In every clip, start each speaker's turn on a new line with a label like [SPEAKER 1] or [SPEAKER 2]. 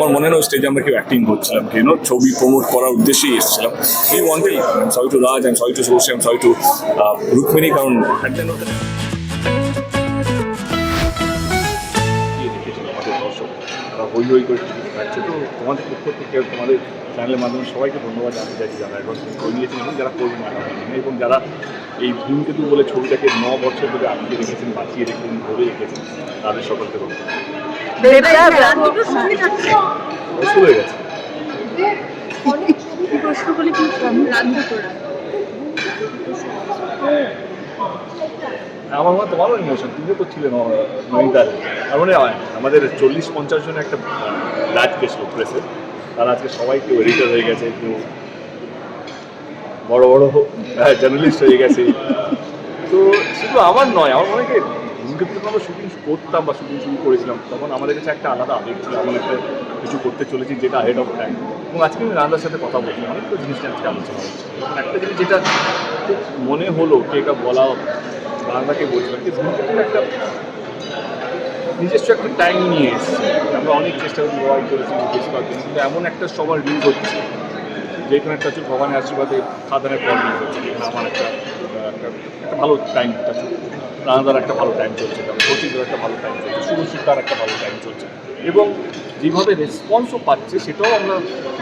[SPEAKER 1] আমার মনে হয় স্টেজে আমরা কেউ অ্যাক্টিং করছিলাম কেন ছবি প্রমোট করার উদ্দেশ্যেই এসেছিলাম এই ওয়ান্টেই sorry to Raj I sorry to সৌসি sorry to Rukmini কারণ
[SPEAKER 2] হই হই করে টিকিট তো তোমাদের পক্ষ থেকে তোমাদের চ্যানেলের মাধ্যমে সবাইকে ধন্যবাদ জানতে চাইছি যারা এখন করে নিয়েছেন এবং যারা করবেন আগামী এবং যারা এই ধূমকেতু বলে ছবিটাকে ন বছর ধরে আটকে রেখেছেন বাঁচিয়ে রেখেছেন ধরে রেখেছেন তাদের সকলকে ধন্যবাদ হয়ে আমার মনে হয় তোমারও ইমোশন তুমিও তো ছিলে নয়নদার তার মানে আমাদের চল্লিশ পঞ্চাশ জনের একটা রাজ গেছিল প্রেসে তারা আজকে সবাই কেউ এডিটর হয়ে গেছে কেউ বড় বড় জার্নালিস্ট হয়ে গেছে। তো শুধু আমার নয় আমার মনে হয় ধূমকেতু আমরা শুটিং করতাম বা শুটিং শুরু করেছিলাম, তখন আমাদের কাছে একটা আলাদা আবেগ ছিল আমরা একটা কিছু করতে চলেছি যেটা হেড অফ টাইম এবং আজকে আমি রান্নার সাথে কথা বলছি অনেকগুলো জিনিসটা আজকে আলোচনা হচ্ছে। একটা জিনিস যেটা মনে হলো, কে এটা বলা রান্নাকে বলছিলাম যে ধূমকেতু একটা নিজস্ব একটা টাইম নিয়ে এসেছে। আমরা অনেক চেষ্টা করি লড়াই করেছি, বেশি করার কিন্তু এমন একটা সময় রিলিজ হচ্ছে যেখানে একটা হচ্ছে ভগবানের আশীর্বাদে খাদানের পর রিলিজ হচ্ছে আমার একটা একটা একটা ভালো টাইম একটা রানাদার একটা ভালো টাইম চলছে তারপর সচিবের একটা ভালো টাইম চলছে শুভশিক্ষার একটা ভালো টাইম চলছে। এবং যেভাবে রেসপন্সও পাচ্ছে, সেটাও আমরা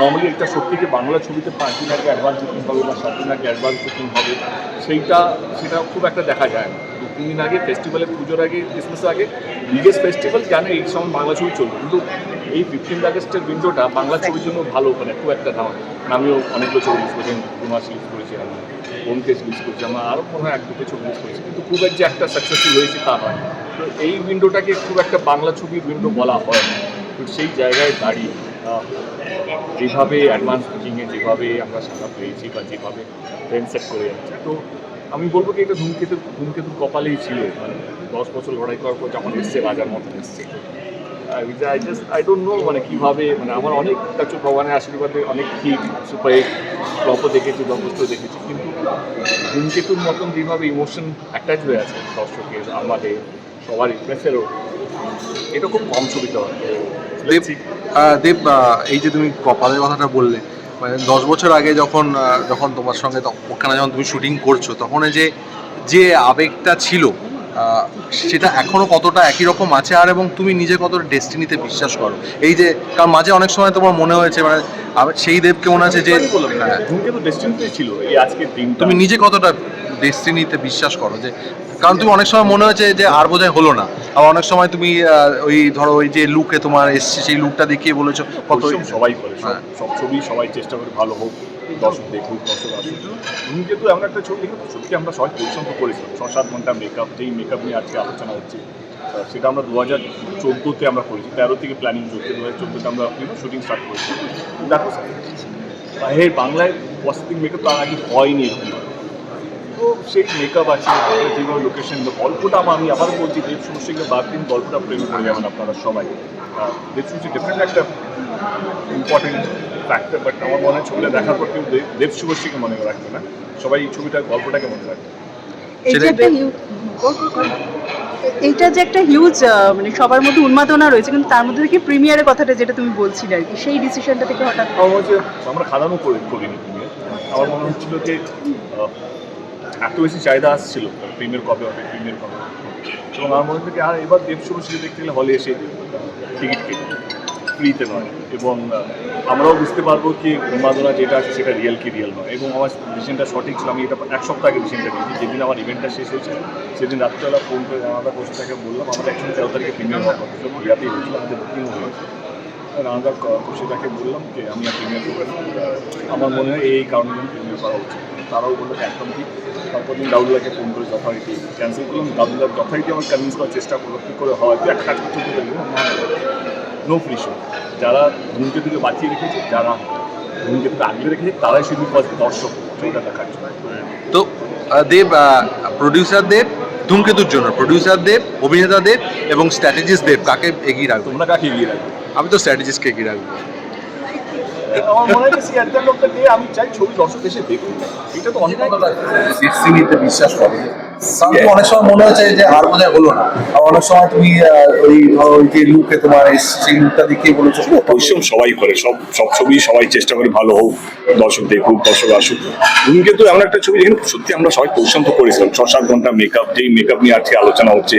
[SPEAKER 2] নর্মালি একটা সত্যিকে বাংলা ছবিতে পাঁচ দিন আগে অ্যাডভান্স বুকিং হবে বা সাত দিন আগে অ্যাডভান্স বুকিং হবে, সেইটা, সেটা খুব একটা দেখা যায় না। দু, তিন দিন আগে ফেস্টিভ্যালে পুজোর আগে ক্রিসমাসের আগে বিগেস্ট ফেস্টিভ্যাল জানে এই সময় বাংলা ছবি চলবে। কিন্তু এই ফিফটিন আগস্টের উইন্ডোটা বাংলা ছবির জন্য ভালো মানে খুব একটা না আমিও অনেকগুলো ছবি লিস্ট করেছি কুমার লিস্ট করেছি, আমি ওমকেশ ইউজ করেছি, আমার আরও মনে হয় এক দুটো ছবি লিস্ট করেছি। কিন্তু খুব এক যে একটা সাকসেসফুল হয়েছে তা নয়। তো এই উইন্ডোটাকে খুব একটা বাংলা ছবির উইন্ডো বলা হয় তো সেই জায়গায় দাঁড়িয়ে যেভাবে অ্যাডভান্স বুকিংয়ে যেভাবে আমরা সাজা পেয়েছি বা যেভাবে ট্রেন সেট করে যাচ্ছি, তো আমি বলব কি, এটা ধূমকেতু, ধূমকেতুর কপালেই ছিল। মানে দশ বছর লড়াই করার পর যখন এসছে, রাজার মতন এসছে। I just I don't know মানে কীভাবে মানে আমার অনেক কাছে ভগবানের আশীর্বাদে অনেক হিট সুপার হিট ফ্লপও দেখেছি ব্লকবস্টার দেখেছি, কিন্তু ধূমকেতুর মতন যেভাবে ইমোশন অ্যাটাচ হয়ে আছে দর্শকের, আমাদের সবারই প্রেসেরও এটা খুব কম ছবিতে হয়।
[SPEAKER 3] দেব দেব এই যে তুমি কপালের কথাটা বললে মানে দশ বছর আগে যখন যখন তোমার সঙ্গে ওখানে যখন তুমি শুটিং করছ, তখন যে যে আবেগটা ছিল সেটা এখনও কতটা একই রকম আছে আর এবং তুমি নিজে কতটা ডেস্টিনিতে বিশ্বাস করো? এই যে কারণ মাঝে অনেক সময় তোমার মনে হয়েছে মানে সেই দেবকে মনে আছে যে
[SPEAKER 2] ছিল এই আজকের দিনটা।
[SPEAKER 3] তুমি নিজে কতটা ডেস্টিনিতে বিশ্বাস করো? যে কারণ তুমি অনেক সময় মনে হয়েছে যে আর বোধহয় হলো না। আবার অনেক সময় তুমি ওই ধরো ওই যে লুকে তোমার এসছে সেই লুকটা দেখিয়ে বলেছ কত
[SPEAKER 2] সবাই করে
[SPEAKER 3] হ্যাঁ।
[SPEAKER 2] সব ছবি সবাই চেষ্টা করে ভালো হোক। দর্শক দেখুক দর্শক আসুক ধূমকেতু এমন একটা ছবি দেখুন সত্যি আমরা সবাই পরিশ্রম করেছিলাম ছ সাত ঘণ্টা মেকআপ যেই মেকআপ নিয়ে আজকে আলোচনা হচ্ছে সেটা আমরা দু হাজার চোদ্দোতে আমরা করেছি। তেরো থেকে প্ল্যানিং চলছে দু হাজার চোদ্দোতে আমরা শুটিং স্টার্ট করেছি। দেখো বাইরের বাংলায় পসিটিভ মেকআপ তার আগে হয়নি এরকম সেই মেকআপ আছে যেভাবে লোকেশন গল্পটা আমার আমি আবার বলছি দেব সমস্যাকে বাদ দিন গল্পটা প্রেম করে যাবেন আপনারা সবাই। দেব সমস্যা ডেফিনেট একটা ইম্পর্টেন্ট ফ্যাক্টর বাট আমার মনে হয় ছবিটা দেখার পর কেউ দেব- শুভশ্রীকে মনে রাখবে না। সবাই এই ছবিটার গল্পটাকে মনে রাখবে।
[SPEAKER 4] এই যে একটা হিউ- এইটা যে একটা হিউজ মানে সবার মধ্যে উন্মাদনা রয়েছে কিন্তু তার মধ্যে থেকে প্রিমিয়ারের কথাটা যেটা তুমি বলছিলে আর কি সেই ডিসিশনটা থেকে হঠাৎ
[SPEAKER 2] আমার করে করিনি প্রিমিয়ার আমার মনে হচ্ছিল যে এত বেশি চাহিদা আসছিল প্রিমিয়ার কবে হবে প্রিমিয়ার কবে এবং আমার মনে থেকে, আর এবার দেব শুভশ্রী দেখতে গেলে হলে এসে টিকিট কেটে ফ্রিতে নয়। এবং আমরাও বুঝতে পারব কি উন্মাদনা যেটা আছে সেটা রিয়েল কি রিয়েল নয়। এবং আমার ডিসিশনটা সঠিক ছিল, আমি এটা এক সপ্তাহ আগে ডিসিশনটা নিয়েছি। যেদিন আমার ইভেন্টটা শেষ হয়েছে, সেদিন রাত্রেবেলা ফোন করে আমাদের বসে তাকে বললাম, আমাদের একসঙ্গে তেরো তারিখে প্রিমিয়ার হওয়ার কথা। ছিল ইয়াতেই হয়েছিল, আমাদের বুকিং হয়েছে রানাদার খুশিদাকে বললাম যে আমি প্রিমিয়ার করব আমার মনে হয় এই কারণে প্রিমিয়ার করা উচিত। তারাও বলল একদম ঠিক। তারপর দিন দাউদুল্লাহকে ফোন করে যথারীতি ক্যান্সেল করলাম দাউদুল্লাহ যথারীতি আমার কনভিন্স করার চেষ্টা করল কী করে হয়? তুই একটা কাজ করতে পারবি নো। ফ্রি শো যারা ধূমকেতুকে বাঁচিয়ে রেখেছে যারা ধূমকেতুকে আগলে রেখেছে তারাই শুধু দর্শক। ছবিটা দেখার জন্য।
[SPEAKER 3] তো দেব প্রডিউসার দেব ধূমকেতুর জন্য। প্রডিউসার দেব অভিনেতা দেব এবং স্ট্র্যাটেজিস্ট দেব কাকে এগিয়ে রাখব?
[SPEAKER 2] তোমরা কাকে এগিয়ে রাখবে?
[SPEAKER 3] আমি তো স্ট্র্যাটেজিস্টকে এগিয়ে রাখব।
[SPEAKER 2] আমার মনে হয় লোকটা দিয়ে আমি চাই ছবি দর্শক এসে দেখুন এটা তো অনেক
[SPEAKER 3] বিশ্বাস করো। অনেক সময় মনে হচ্ছে যে আর হলো না। আর অনেক সময় তুমি আহ, ওই ওই যে লুকে তোমার এই সেই লুকটা দেখিয়ে বলেছ।
[SPEAKER 2] পরিশ্রম সবাই করে সব সব ছবি সবাই চেষ্টা করে ভালো হোক দর্শক দেখুক দর্শক আসুক। এমন একটা ছবি যেখানে সত্যি আমরা সবাই পরিশ্রম তো করেছিলাম। ছ সাত ঘণ্টা মেকআপ যেই মেকআপ নিয়ে আজকে আলোচনা হচ্ছে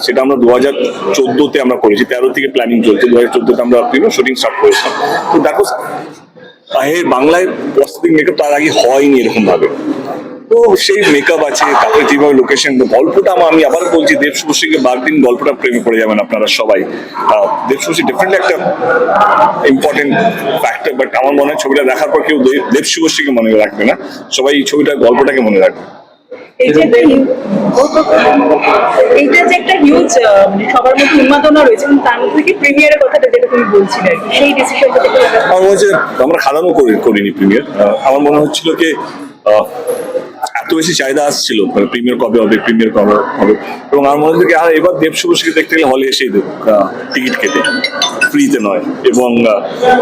[SPEAKER 2] সেটা আমরা দু হাজার চোদ্দোতে আমরা করেছি, তেরো থেকে প্ল্যানিং চলছে দু হাজার চোদ্দোতে আমরা শুটিং স্টার্ট করেছিলাম তো দেখো আহে বাংলায় প্রস্তুতিক মেকআপ তার আগে হয়নি এরকম ভাবে তো সেই মেকআপ আছে, তারপরে যেভাবে লোকেশন গল্পটা আমার আমি আবার বলছি দেব শুভশ্রীকে বারদিন গল্পটা প্রেমে পড়ে যাবেন আপনারা সবাই। দেব শুভশ্রী ডিফারেন্ট একটা ইম্পর্টেন্ট ফ্যাক্টর বাট আমার মনে হয় ছবিটা দেখার পর কেউ দেব- দেব শুভশ্রীকে মনে রাখবে না। সবাই এই ছবিটার গল্পটাকে মনে রাখবে।
[SPEAKER 5] এই যে একটা এইটা যে একটা হিউজ মানে সবার মধ্যে উন্মাদনা রয়েছে তার মধ্যে থেকে প্রিমিয়ারের কথাটা যেটা তুমি বলছিলে সেই ডিসিশনটা থেকে
[SPEAKER 2] আমার মনে হচ্ছে আমরা খাদানো করিনি প্রিমিয়ার আমার মনে হচ্ছিল কি এত বেশি চাহিদা আসছিল মানে প্রিমিয়ার কবে হবে প্রিমিয়ার কবে হবে। এবং আমার মনে হচ্ছে আর, এবার দেব দেখতে গেলে হলে এসেই দেব। টিকিট কেটে। ফ্রিতে নয়। এবং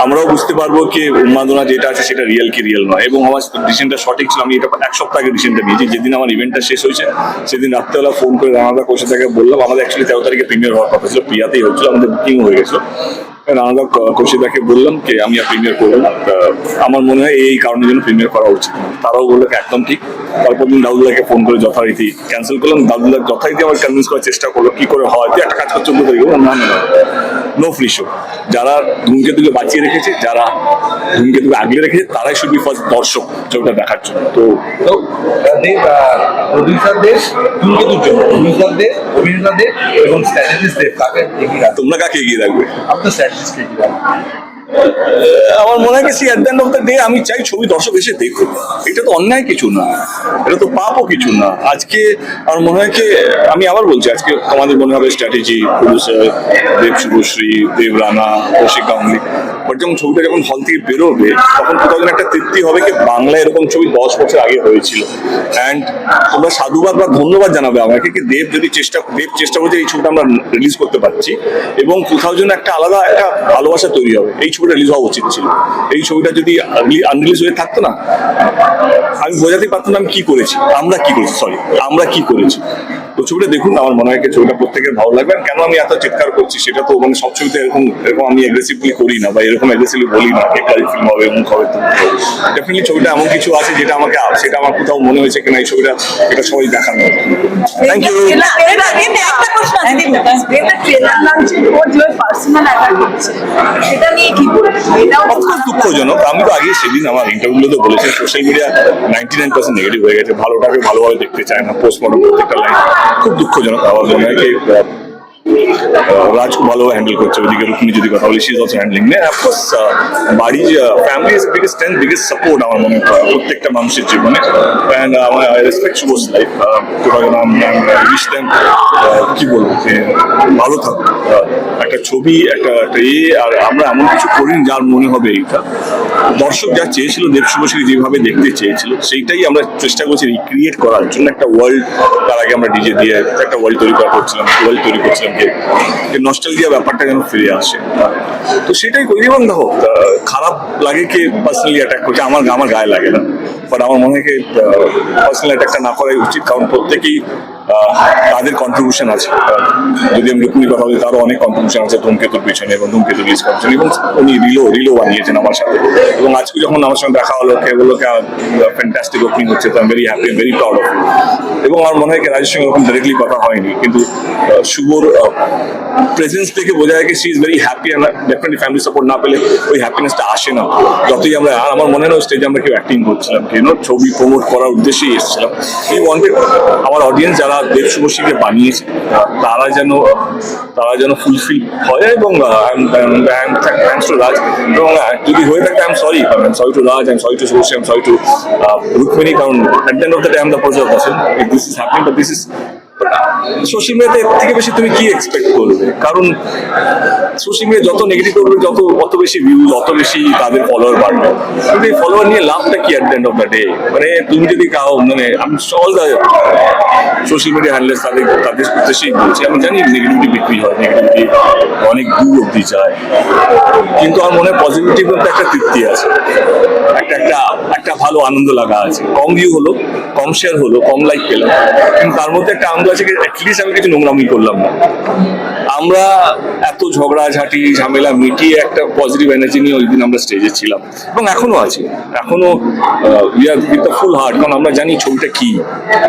[SPEAKER 2] আমরাও বুঝতে পারব কি, উন্মাদনা যেটা আছে সেটা রিয়েল কি রিয়েল নয়। এবং আমার ডিসিশনটা সঠিক ছিল, আমি এটা এক সপ্তাহ আগে ডিসিশনটা নিয়েছি। যেদিন আমার ইভেন্টটা শেষ হয়েছে, সেদিন রাত্রেবেলা ফোন করে রানাদা কোষে তাকে বললাম, আমাদের অ্যাকচুয়ালি তেরো তারিখে প্রিমিয়ার হওয়ার কথা ছিল, প্রিয়াতেই হচ্ছিল, আমাদের বুকিং হয়ে গেছিল। রানাদা কৌশিদাকে বললাম কি, আমি আর প্রিমিয়ার করব না। আমার মনে হয় এই কারণের জন্য প্রিমিয়ার করা উচিত। তারাও বলল একদম ঠিক। তারপর দিন দাউদুল্লাহকে ফোন করে যথারীতি ক্যান্সেল করলাম। দাউদুল্লাহ যথারীতি আমার কনভিন্স করার চেষ্টা করল কি করে হয়? তুই একটা কাজ কর চোদ্দ তারিখ না না না ফ্রি শো যারা ধূমকেতুকে বাঁচিয়ে রেখেছে যারা ধূমকেতুকে আগলে রেখেছে তারাই শুধু ফার্স্ট দর্শক ছবিটা দেখার জন্য। তো
[SPEAKER 3] প্রডিউসারদের ধূমকেতুর জন্য। প্রডিউসারদের অভিনেতাদের এবং স্ট্র্যাটেজিস্টদের কাকে এগিয়ে রাখবে?
[SPEAKER 2] তোমরা কাকে এগিয়ে রাখবে?
[SPEAKER 3] আপনি তো স্ট্র্যাটেজিস্টকে এগিয়ে রাখবেন
[SPEAKER 2] আমার মনে হয় সেই at the end of the day আমি চাই ছবি দর্শক এসে দেখুক। এটা তো অন্যায় কিছু না, এটা তো পাপও কিছু না। আজকে আমার মনে হয় আমি আবার বলছি, আজকে আমাদের মনে হবে strategy producer Dev Subhashree Dev Rana Kaushik Ganguly. But যখন ছবিটা যখন হল থেকে বেরোবে, তখন কোথাও যেন একটা তৃপ্তি হবে কি বাংলা এরকম ছবি দশ বছর আগে হয়েছিল। অ্যান্ড তোমরা সাধুবাদ বা ধন্যবাদ জানাবে আমাকে কি দেব যদি চেষ্টা, দেব চেষ্টা করছে এই ছবিটা আমরা রিলিজ করতে পারছি। এবং কোথাও যেন একটা আলাদা একটা ভালোবাসা তৈরি হবে। এই ছবিটা রিলিজ হওয়া উচিত ছিল। এই ছবিটা যদি আনরিলিজ হয়ে থাকতো না, আমি বোঝাতে পারতাম আমি কি করেছি। আমরা কি করেছি? সরি আমরা কি করেছি? তো ছবিটা দেখুন আমার মনে হয় ছবিটা প্রত্যেকের ভালো লাগবে। আর কেন আমি এত চিৎকার করছি সেটা তো মানে সব ছবিতে এরকম এরকম আমি অ্যাগ্রেসিভলি করি না বা এরকম অ্যাগ্রেসিভলি বলি না কেকারি ফিল্ম হবে মুখ হবে ডেফিনেটলি ছবিটা এমন কিছু আছে যেটা আমাকে সেটা আমার কোথাও মনে হয়েছে কিনা এই ছবিটা এটা সবাই দেখানো থ্যাংক ইউ দুঃখজনক। আমি তো আগে সেদিন আমার ইন্টারভিউগুলোতে বলেছি social media ninety nine percent negative হয়ে গেছে ভালোটাকে ভালোভাবে দেখতে চায় না পোস্টমর্টম প্রত্যেকটা লাইন খুব দুঃখজনক। আমার মনে হয় রাজ খুব ভালোভাবে হ্যান্ডেল করছে ওদিকে রুক্মিণী যদি কথা বলি is also handling of course বাড়ি family is biggest strength biggest support আমার মনে হয় প্রত্যেকটা মানুষের জীবনে। অ্যান্ড আমার রেসপেক্ট শুভস লাইফ উইশ দেন কি বলব যে ভালো থাকুক। আহ, একটা ছবি একটা একটা এ আর আমরা এমন কিছু করিনি যার মনে হবে এইটা। দর্শক যা চেয়েছিল দেব শুভশ্রী যেভাবে দেখতে চেয়েছিল সেইটাই আমরা চেষ্টা করছি রিক্রিয়েট করার জন্য। একটা ওয়ার্ল্ড তার আগে আমরা ডিজে দিয়ে একটা ওয়ার্ল্ড তৈরি করা করছিলাম ওয়ার্ল্ড তৈরি করছিলাম। যে যে নস্টালজিয়া ব্যাপারটা যেন ফিরে আসে। তো সেটাই করি। এবং দেখো খারাপ লাগে কে পার্সোনালি অ্যাটাক করছে আমার আমার গায়ে লাগে না। বাট আমার মনে হয় পার্সোনাল অ্যাটাকটা না করাই উচিত। কারণ প্রত্যেকেই তাদের কন্ট্রিবিউশন আছে। যদি আমি রুক্মিণীর কথা বলি, তারও অনেক কন্ট্রিবিউশন আছে। ধূমকেতুর পিছনে এবং ধূমকেতু রিলিজ করার জন্য এবং উনি রিলো রিলো বানিয়েছেন আমার সাথে। এবং আজকে যখন আমার সঙ্গে দেখা হলো কে বলল ফ্যান্টাস্টিক ওপেনিং হচ্ছে। তো আমি very happy very proud of এবং আমার মনে হয় রাজের সঙ্গে ওরকম ডিরেক্টলি কথা হয়নি। কিন্তু শুভর প্রেজেন্স থেকে বোঝা যায় কি she is very happy and definitely family support না পেলে ওই হ্যাপিনেসটা আসে না। যতই আমরা, আর আমার মনে হয় স্টেজে আমরা কেউ অ্যাক্টিং করছিলাম। কেন ছবি প্রমোট করার উদ্দেশ্যেই এসেছিলাম। এই ওয়ান্টেড আমার অডিয়েন্স যারা দেব শুভশ্রীকে বানিয়েছে। তারা যেন তারা যেন ফুলফিল হয় এবং থ্যাংকস টু রাজ এবং আহ, যদি হয়ে থাকে I am sorry I am sorry to Raj I am sorry to Subhashree I am sorry to Rukmini কারণ at the end of the um the person this is happening this is social মিডিয়াতে থেকে বেশি তুমি কি expect করবে? কারণ social media যত negative করবে, যত, অত বেশি ভিউজ অত বেশি তাদের ফলোয়ার বাড়বে। কিন্তু এই ফলোয়ার নিয়ে লাভটা কি at the end of the day মানে তুমি যদি কাও মানে আমি all the social media handles তাদের তাদের উদ্দেশ্যেই বলছি, আমি জানি নেগেটিভিটি বিক্রি হয় নেগেটিভিটি অনেক দূর অব্দি যায়। কিন্তু আমার মনে হয় মধ্যে একটা তৃপ্তি আছে। একটা একটা একটা ভালো আনন্দ লাগা আছে। কম ভিউ হলো, কম শেয়ার হলো, কম লাইক পেলাম। কিন্তু তার মধ্যে একটা আনন্দ আছে অ্যাটলিস্ট আমি কিছু নোংরামি করলাম না। আমরা এত ঝামেলা মিটিয়ে একটা পজিটিভ এনার্জি নিয়ে ওই দিন আমরা স্টেজে ছিলাম। এবং এখনও এখনও উইথ দ্য ফুল হার্ট কারণ আমরা জানি ছবিটা কি,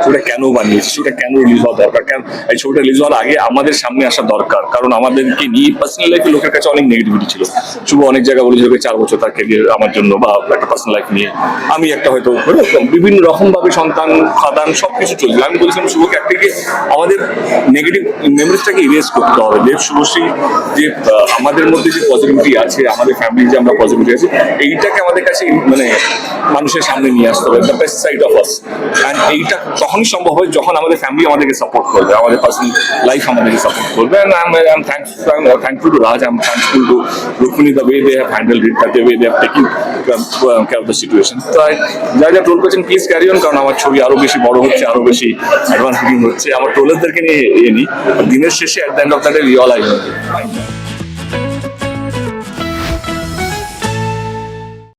[SPEAKER 2] ছবিটা কেন বানিয়েছি, ছবিটা কেন রিলিজ হওয়া দরকার, কেন এই ছবিটা রিলিজ হওয়ার আগে আমাদের সামনে আসা দরকার, কারণ আমাদেরকে নিয়ে পার্সোনাল লাইফে লোকের কাছে অনেক নেগেটিভিটি ছিল। শুভ অনেক জায়গায় বলেছিল চার বছর তার ক্যারিয়ার আমার জন্য বা একটা পার্সোনাল লাইফ নিয়ে। আমি একটা হয়তো বিভিন্ন রকম ভাবে সন্তান, খাদান, সবকিছু চলছিল। আমি বলেছিলাম শুভকে একটাকে আমাদের নেগেটিভ মেমোরিজটাকে ইরেজ করতে হবে। যে শুভশ্রী যে আমাদের মধ্যে যে পজিটিভিটি আছে, আমাদের ফ্যামিলি যে আমরা পজিটিভিটি আছে, এইটাকে আমাদের কাছে মানে মানুষের সামনে নিয়ে আসতে হবে। The best side of us and এইটা তখনই সম্ভব হয় যখন আমাদের ফ্যামিলি আমাদেরকে সাপোর্ট করবে, আমাদের পার্সোনাল লাইফ আমাদেরকে সাপোর্ট করবে। And I am thanks thankful to Raj I am thankful to Rukmini the way they have handle it the way they have taking care of the situation তাই যা যা toll করছেন please carry on কারণ আমার ছবি আরও বেশি বড় হচ্ছে, আরও বেশি অ্যাডভান্স হচ্ছে। আমার ট্রোলারদেরকে নিয়ে এ নিই। দিনের শেষে at the end of the day I